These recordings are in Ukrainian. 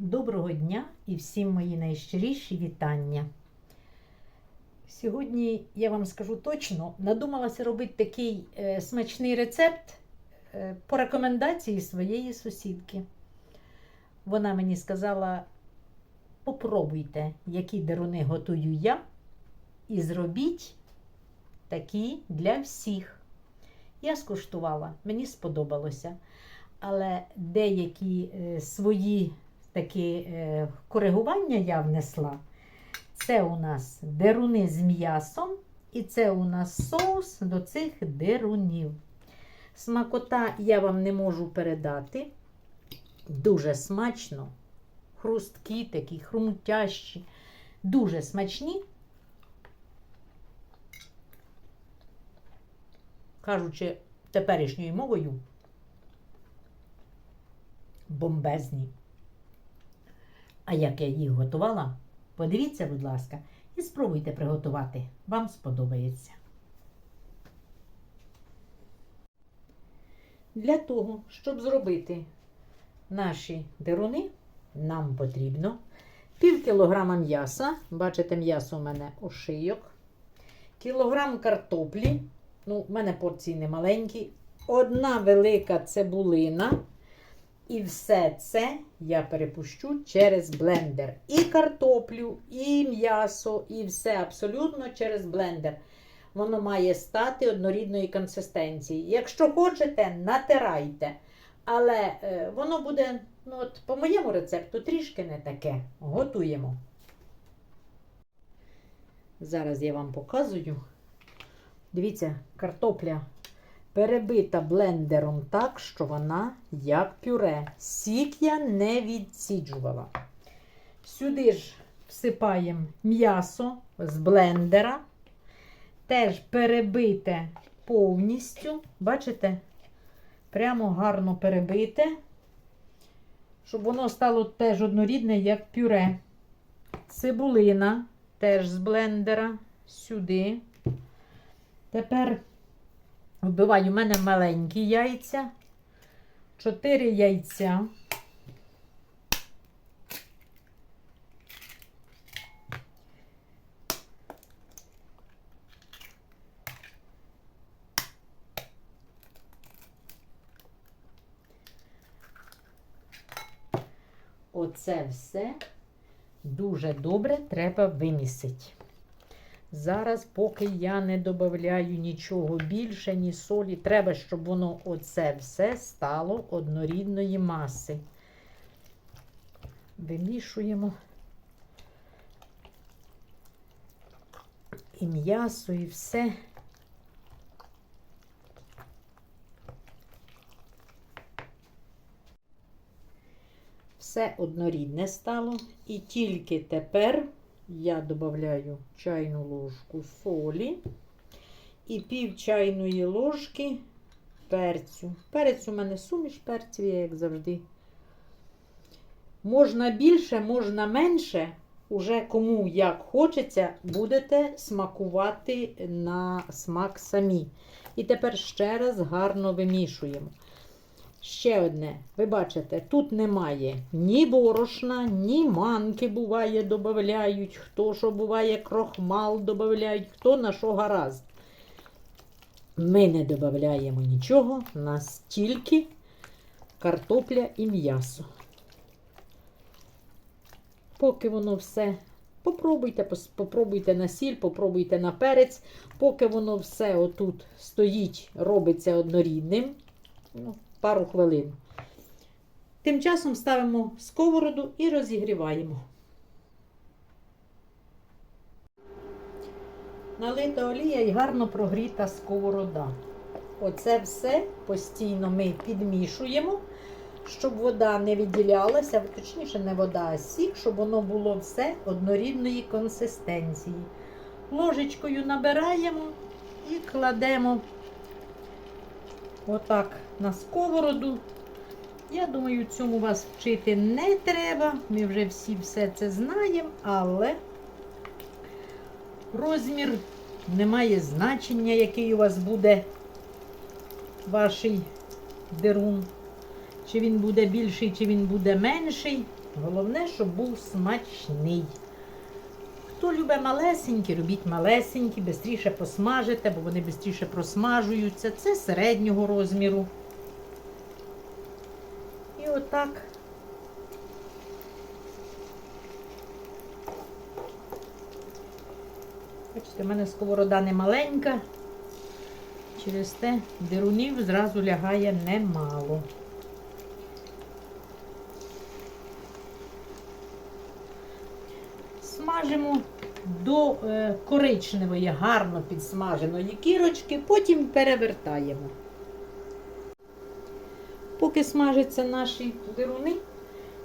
Доброго дня і всім мої найщиріші вітання. Сьогодні я вам скажу точно, надумалася робити такий е, смачний рецепт е, по рекомендації своєї сусідки. Вона мені сказала: попробуйте, які деруни готую я, і зробіть такі для всіх. Я скуштувала, мені сподобалося. Але деякі е, свої такі е, коригування я внесла. Це у нас деруни з м'ясом, і це у нас соус до цих дерунів. Смакота я вам не можу передати. Дуже смачно. Хрусткі такі, хрумтящі, дуже смачні. Кажучи теперішньою мовою, бомбезні. А як я їх готувала, подивіться, будь ласка, і спробуйте приготувати. Вам сподобається. Для того, щоб зробити наші деруни, нам потрібно пів кілограма м'яса. Бачите, м'ясо у мене ошийок, кілограм картоплі. Ну, в мене порції не маленькі. Одна велика цибулина. І все це я перепущу через блендер. І картоплю, і м'ясо, і все абсолютно через блендер. Воно має стати однорідної консистенції. Якщо хочете, натирайте. Але е, воно буде, ну от по моєму рецепту, трішки не таке. Готуємо. Зараз я вам показую. Дивіться, картопля перебита блендером так, що вона як пюре. Сік я не відсіджувала. Сюди ж всипаємо м'ясо з блендера. Теж перебите повністю. Бачите? Прямо гарно перебите, щоб воно стало теж однорідне, як пюре. Цибулина теж з блендера сюди. Тепер Вбиваю у мене маленькі яйця, 4 яйця. Оце все дуже добре треба вимісити. Зараз, поки я не додаю нічого більше, ні солі, треба, щоб воно оце все стало однорідної маси. Вимішуємо і м'ясо, і все. Все однорідне стало. І тільки тепер я додаю чайну ложку солі і пів чайної ложки перцю. Перець у мене суміш перців, я, як завжди. Можна більше, можна менше. Уже кому як хочеться, будете смакувати на смак самі. І тепер ще раз гарно вимішуємо. Ще одне, ви бачите, тут немає ні борошна, ні манки буває, додають, хто що буває, крохмал додають, хто на що гаразд. Ми не додаємо нічого, у нас тільки картопля і м'ясо. Поки воно все, попробуйте, попробуйте на сіль, попробуйте на перець, поки воно все отут стоїть, робиться однорідним. Ну, пару хвилин. Тим часом ставимо сковороду і розігріваємо. Налита олія і гарно прогріта сковорода. Оце все постійно ми підмішуємо, щоб вода не відділялася, точніше, не вода, а сік, щоб воно було все однорідної консистенції. Ложечкою набираємо і кладемо отак на сковороду. Я думаю, цьому вас вчити не треба. Ми вже всі все це знаємо, але розмір не має значення, який у вас буде ваш дерун. Чи він буде більший, чи він буде менший. Головне, щоб був смачний. Хто любить малесенькі, робіть малесенькі, швидше посмажите, бо вони швидше просмажуються. Це середнього розміру. І отак. Бачите, в мене сковорода не маленька. Через те дирунів зразу лягає немало. Смажимо до е, коричневої, гарно підсмаженої кірочки, потім перевертаємо. Поки смажаться наші дируни,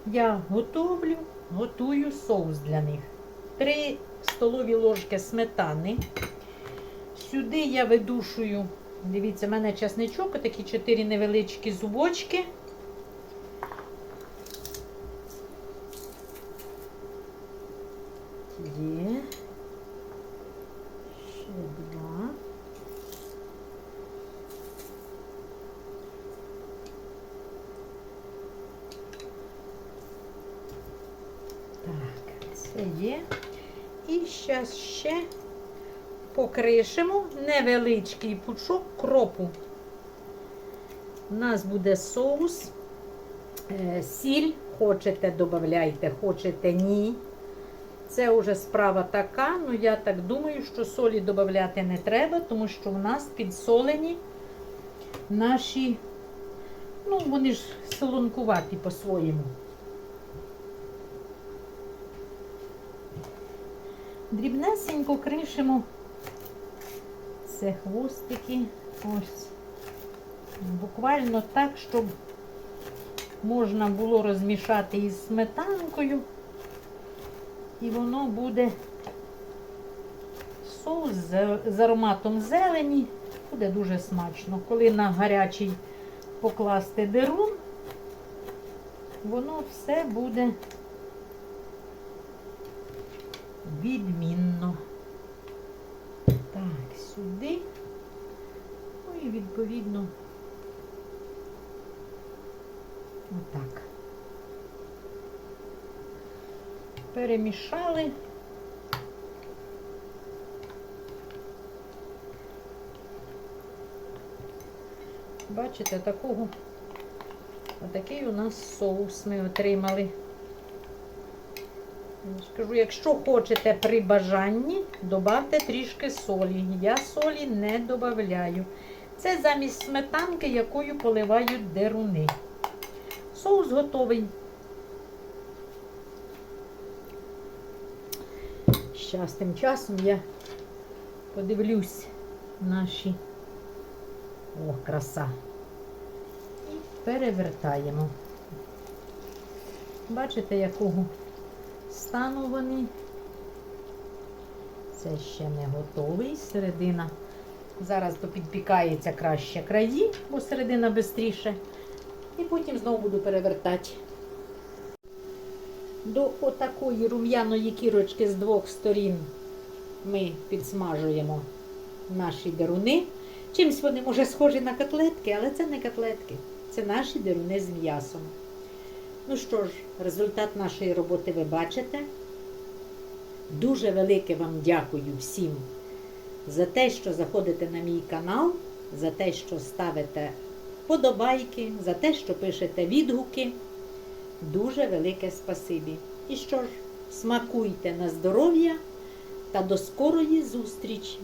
я готовлю, готую соус для них. 3 столові ложки сметани. Сюди я видушую, дивіться, в мене часничок, такі 4 невеличкі зубочки. Є. Ще два. Так, це є. І зараз ще покришимо невеличкий пучок кропу. У нас буде соус, Е, сіль, хочете додавайте, хочете ні. Це вже справа така, ну я так думаю, що солі додати не треба, тому що у нас підсолені наші, ну, вони ж солонкуваті по-своєму. Дрібнесенько кришимо це хвостики. Ось. Буквально так, щоб можна було розмішати із сметанкою. І воно буде соус з, ароматом зелені. Буде дуже смачно. Коли на гарячий покласти дерун, воно все буде відмінно. Так, сюди. Ну і відповідно отак. Перемішали. Бачите, такого, отакий у нас соус ми отримали. Я ж Кажу, якщо хочете при бажанні, додавте трішки солі. Я солі не додаю. Це замість сметанки, якою поливають деруни. Соус готовий. Зараз тим часом я подивлюсь наші. О, краса. Перевертаємо. Бачите, якого стану вони. Це ще не готовий. Середина. Зараз то підпікається краще краї, бо середина швидше. І потім знову буду перевертати. До отакої рум'яної кірочки з двох сторін ми підсмажуємо наші деруни. Чимсь вони, може, схожі на котлетки, але це не котлетки. Це наші деруни з м'ясом. Ну що ж, результат нашої роботи ви бачите. Дуже велике вам дякую всім за те, що заходите на мій канал, за те, що ставите подобайки, за те, що пишете відгуки. Дуже велике спасибі. І що ж, смакуйте на здоров'я та до скорої зустрічі!